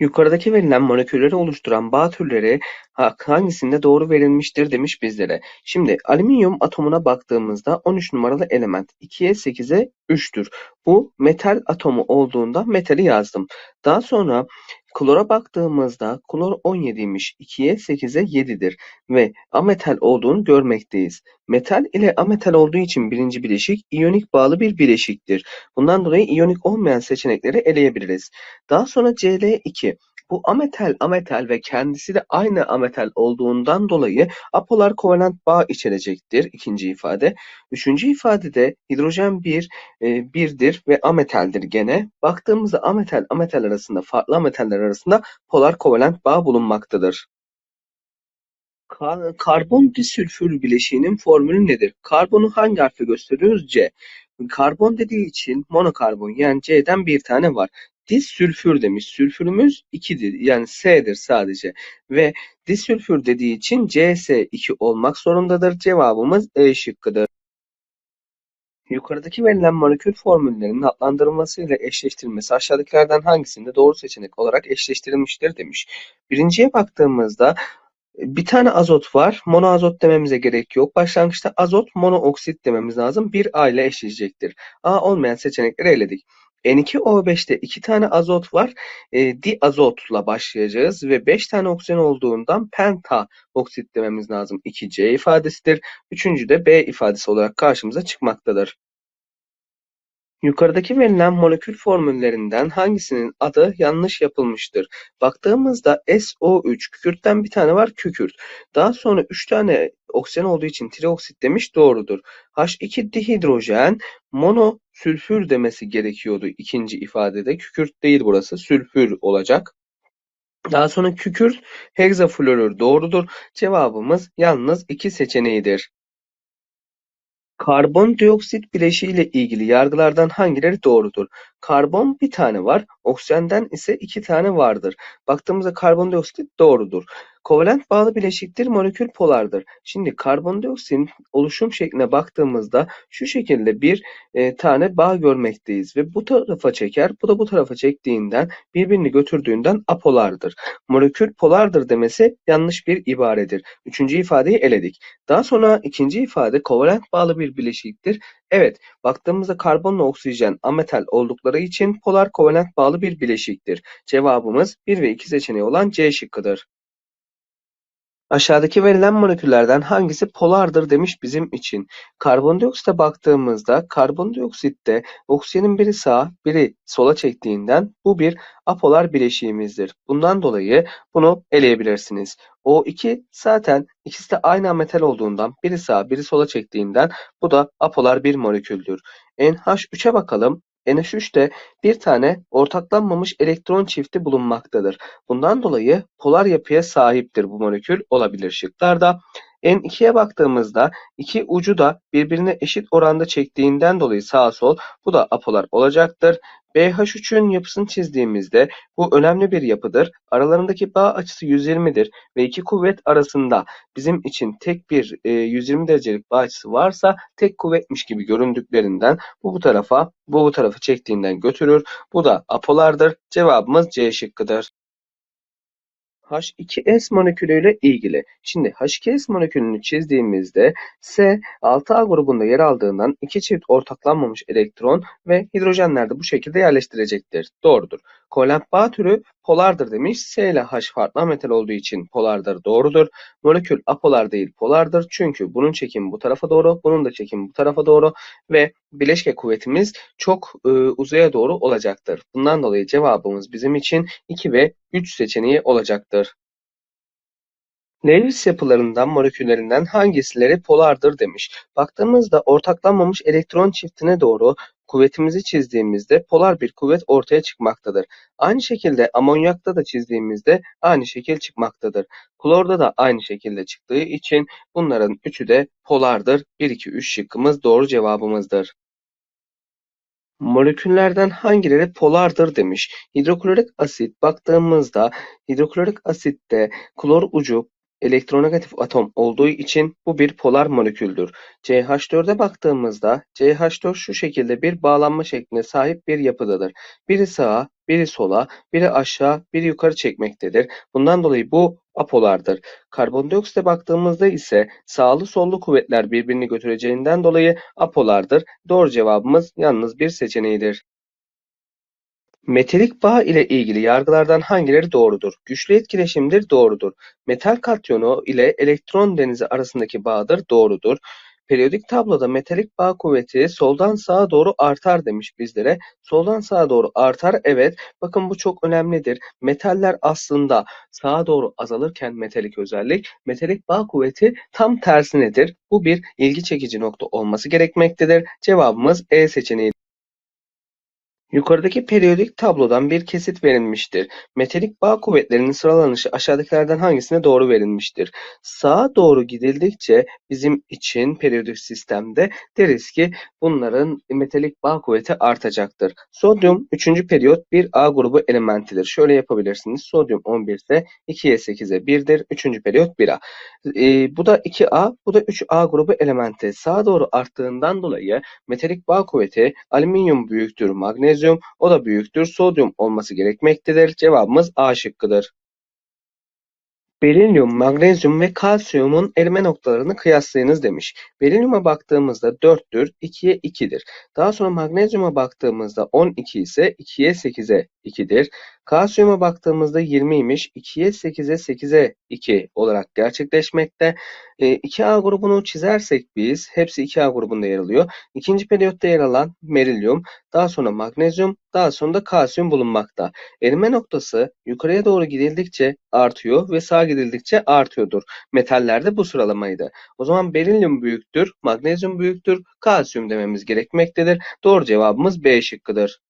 Yukarıdaki verilen molekülleri oluşturan bağ türleri hangisinde doğru verilmiştir demiş bizlere. Şimdi alüminyum atomuna baktığımızda 13 numaralı element 2'ye 8'e 3'tür. Bu metal atomu olduğunda metali yazdım. Daha sonra klora baktığımızda klor 17'ymiş 2'ye 8'e 7'dir ve ametal olduğunu görmekteyiz. Metal ile ametal olduğu için birinci bileşik iyonik bağlı bir bileşiktir. Bundan dolayı iyonik olmayan seçenekleri eleyebiliriz. Daha sonra Cl2 bu ametal ametal ve kendisi de aynı ametal olduğundan dolayı apolar kovalent bağ içerecektir. ikinci ifade. Üçüncü ifadede hidrojen 1 e, birdir ve ametaldir gene. Baktığımızda ametal ametal arasında farklı ametaller arasında polar kovalent bağ bulunmaktadır. Kar karbon disülfür bileşiğinin formülü nedir? Karbonu hangi harfle gösteriyoruz? C. Karbon dediği için monokarbon yani C'den bir tane var. Disülfür demiş. Sülfürümüz 2'dir. Yani S'dir sadece. Ve disülfür dediği için CS2 olmak zorundadır. Cevabımız E şıkkıdır. Yukarıdaki verilen molekül formüllerinin adlandırılmasıyla eşleştirilmesi aşağıdakilerden hangisinde doğru seçenek olarak eşleştirilmiştir demiş. Birinciye baktığımızda bir tane azot var. Monoazot dememize gerek yok. Başlangıçta azot monooksit dememiz lazım. Bir A ile eşleşecektir. A olmayan seçenekleri eledik. N2O5'te iki tane azot var. E, diazotla başlayacağız ve 5 tane oksijen olduğundan penta oksit dememiz lazım. 2C ifadesidir. Üçüncü de B ifadesi olarak karşımıza çıkmaktadır. Yukarıdaki verilen molekül formüllerinden hangisinin adı yanlış yapılmıştır? Baktığımızda SO3 kükürtten bir tane var kükürt. Daha sonra 3 tane oksijen olduğu için trioksit demiş doğrudur. H2 dihidrojen monosülfür demesi gerekiyordu ikinci ifadede. Kükürt değil burası sülfür olacak. Daha sonra kükürt hexafluorür doğrudur. Cevabımız yalnız iki seçeneğidir. Karbondioksit bileşiği ile ilgili yargılardan hangileri doğrudur? Karbon bir tane var, oksijenden ise iki tane vardır. Baktığımızda karbondioksit doğrudur. Kovalent bağlı bileşiktir, molekül polardır. Şimdi karbondioksitin oluşum şekline baktığımızda şu şekilde bir e, tane bağ görmekteyiz ve bu tarafa çeker, bu da bu tarafa çektiğinden birbirini götürdüğünden apolardır. Molekül polardır demesi yanlış bir ibaredir. Üçüncü ifadeyi eledik. Daha sonra ikinci ifade kovalent bağlı bir bileşiktir. Evet, baktığımızda karbonla oksijen ametal oldukları için polar kovalent bağlı bir bileşiktir. Cevabımız 1 ve 2 seçeneği olan C şıkkıdır. Aşağıdaki verilen moleküllerden hangisi polardır demiş bizim için. Karbondioksite baktığımızda karbondioksitte oksijenin biri sağa biri sola çektiğinden bu bir apolar bileşiğimizdir. Bundan dolayı bunu eleyebilirsiniz. O2 zaten ikisi de aynı metal olduğundan biri sağa biri sola çektiğinden bu da apolar bir moleküldür. NH3'e bakalım. NH3'te bir tane ortaklanmamış elektron çifti bulunmaktadır. Bundan dolayı polar yapıya sahiptir bu molekül olabilir şıklarda. N2'ye baktığımızda iki ucu da birbirine eşit oranda çektiğinden dolayı sağ sol bu da apolar olacaktır. BH3'ün yapısını çizdiğimizde bu önemli bir yapıdır. Aralarındaki bağ açısı 120'dir ve iki kuvvet arasında bizim için tek bir e, 120 derecelik bağ açısı varsa tek kuvvetmiş gibi göründüklerinden bu bu tarafa bu bu tarafı çektiğinden götürür. Bu da apolardır. Cevabımız C şıkkıdır. H2S molekülüyle ilgili. Şimdi H2S molekülünü çizdiğimizde S 6A grubunda yer aldığından iki çift ortaklanmamış elektron ve hidrojenler de bu şekilde yerleştirecektir. Doğrudur. Kovalent bağ türü polardır demiş. S ile H farklı metal olduğu için polardır. Doğrudur. Molekül apolar değil polardır. Çünkü bunun çekimi bu tarafa doğru, bunun da çekimi bu tarafa doğru ve bileşke kuvvetimiz çok e, uzaya doğru olacaktır. Bundan dolayı cevabımız bizim için 2 ve 3 seçeneği olacaktır. Lewis yapılarından moleküllerinden hangisileri polardır demiş. Baktığımızda ortaklanmamış elektron çiftine doğru kuvvetimizi çizdiğimizde polar bir kuvvet ortaya çıkmaktadır. Aynı şekilde amonyakta da çizdiğimizde aynı şekil çıkmaktadır. Klorda da aynı şekilde çıktığı için bunların üçü de polardır. 1, 2, 3 şıkkımız doğru cevabımızdır. Moleküllerden hangileri polardır demiş. Hidroklorik asit baktığımızda hidroklorik asitte klor ucu elektronegatif atom olduğu için bu bir polar moleküldür. CH4'e baktığımızda CH4 şu şekilde bir bağlanma şekline sahip bir yapıdadır. Biri sağa, biri sola, biri aşağı, biri yukarı çekmektedir. Bundan dolayı bu apolardır. Karbondioksite baktığımızda ise sağlı sollu kuvvetler birbirini götüreceğinden dolayı apolardır. Doğru cevabımız yalnız bir seçeneğidir. Metalik bağ ile ilgili yargılardan hangileri doğrudur? Güçlü etkileşimdir, doğrudur. Metal katyonu ile elektron denizi arasındaki bağdır, doğrudur. Periyodik tabloda metalik bağ kuvveti soldan sağa doğru artar demiş bizlere. Soldan sağa doğru artar, evet. Bakın bu çok önemlidir. Metaller aslında sağa doğru azalırken metalik özellik, metalik bağ kuvveti tam tersinedir. Bu bir ilgi çekici nokta olması gerekmektedir. Cevabımız E seçeneği. Yukarıdaki periyodik tablodan bir kesit verilmiştir. Metalik bağ kuvvetlerinin sıralanışı aşağıdakilerden hangisine doğru verilmiştir? Sağa doğru gidildikçe bizim için periyodik sistemde deriz ki bunların metalik bağ kuvveti artacaktır. Sodyum 3. periyot bir A grubu elementidir. Şöyle yapabilirsiniz. Sodyum 11 ise 2'ye 8'e 1'dir. 3. periyot 1A. Ee, bu da 2A, bu da 3A grubu elementi. Sağa doğru arttığından dolayı metalik bağ kuvveti alüminyum büyüktür magnezyum, o da büyüktür sodyum olması gerekmektedir. Cevabımız A şıkkıdır. Berilyum, magnezyum ve kalsiyumun erime noktalarını kıyaslayınız demiş. Berilyuma baktığımızda 4'tür, 2'ye 2'dir. Daha sonra magnezyuma baktığımızda 12 ise 2'ye 8'e 2'dir. Kalsiyuma baktığımızda 20'ymiş, 2'ye 8'e 8'e 2 olarak gerçekleşmekte. E, 2A grubunu çizersek biz, hepsi 2A grubunda yer alıyor. İkinci periyotta yer alan berilyum, daha sonra magnezyum, daha sonra da kalsiyum bulunmakta. Erime noktası yukarıya doğru gidildikçe artıyor ve sağa gidildikçe artıyordur. Metallerde bu sıralamaydı. O zaman berilyum büyüktür, magnezyum büyüktür, kalsiyum dememiz gerekmektedir. Doğru cevabımız B şıkkıdır.